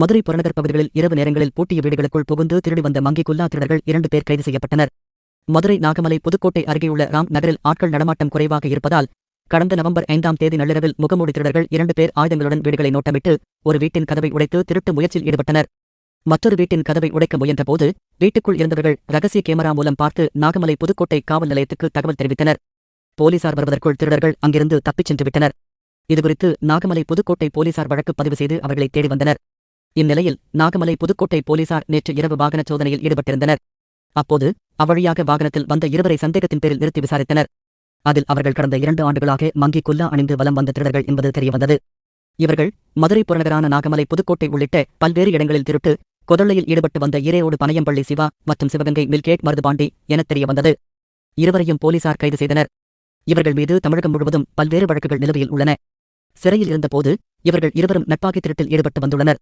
மதுரை புறநகர் பகுதிகளில் இரவு நேரங்களில் பூட்டிய வீடுகளுக்குள் புகுந்து திருடி வந்த மங்கி குல்லா திருடர்கள் இரண்டு பேர் கைது செய்யப்பட்டனர். மதுரை நாகமலை புதுக்கோட்டை அருகேயுள்ள ராம் நகரில் ஆட்கள் நடமாட்டம் குறைவாக இருப்பதால் கடந்த நவம்பர் ஐந்தாம் தேதி நள்ளிரவில் முகமூடி திருடர்கள் இரண்டு பேர் ஆயுதங்களுடன் வீடுகளை நோட்டமிட்டு ஒரு வீட்டின் கதவை உடைத்து திருட்டு முயற்சியில் ஈடுபட்டனர். மற்றொரு வீட்டின் கதவை உடைக்க முயன்றபோது வீட்டுக்குள் இருந்தவர்கள் ரகசிய கேமரா மூலம் பார்த்து நாகமலை புதுக்கோட்டை காவல் நிலையத்துக்கு தகவல் தெரிவித்தனர். போலீசார் வருவதற்குள் திருடர்கள் அங்கிருந்து தப்பிச் சென்று விட்டனர். இதுகுறித்து நாகமலை புதுக்கோட்டை போலீசார் வழக்கு பதிவு செய்து அவர்களை தேடி வந்தனர். இந்நிலையில் நாகமலை புதுக்கோட்டை போலீசார் நேற்று இரவு வாகன சோதனையில் ஈடுபட்டிருந்தனர். அப்போது அவ்வழியாக வாகனத்தில் வந்த இருவரை சந்தேகத்தின் பேரில் நிறுத்தி விசாரித்தனர். அதில் அவர்கள் கடந்த இரண்டு ஆண்டுகளாக மங்கி குல்லா அணிந்து வலம் வந்த திருடர்கள் என்பது தெரியவந்தது. இவர்கள் மதுரை புறநகரான நாகமலை புதுக்கோட்டை உள்ளிட்ட பல்வேறு இடங்களில் திருட்டு கொதளையில் ஈடுபட்டு வந்த ஈரோடு பனையம்பள்ளி சிவா மற்றும் சிவகங்கை மில்கேட் மருதுபாண்டி எனத் தெரியவந்தது. இருவரையும் போலீசார் கைது செய்தனர். இவர்கள் மீது தமிழகம் முழுவதும் பல்வேறு வழக்குகள் நிலுவையில் உள்ளன. சிறையில் இருந்தபோது இவர்கள் இருவரும் நட்பாகி திருட்டில் ஈடுபட்டு வந்துள்ளனர்.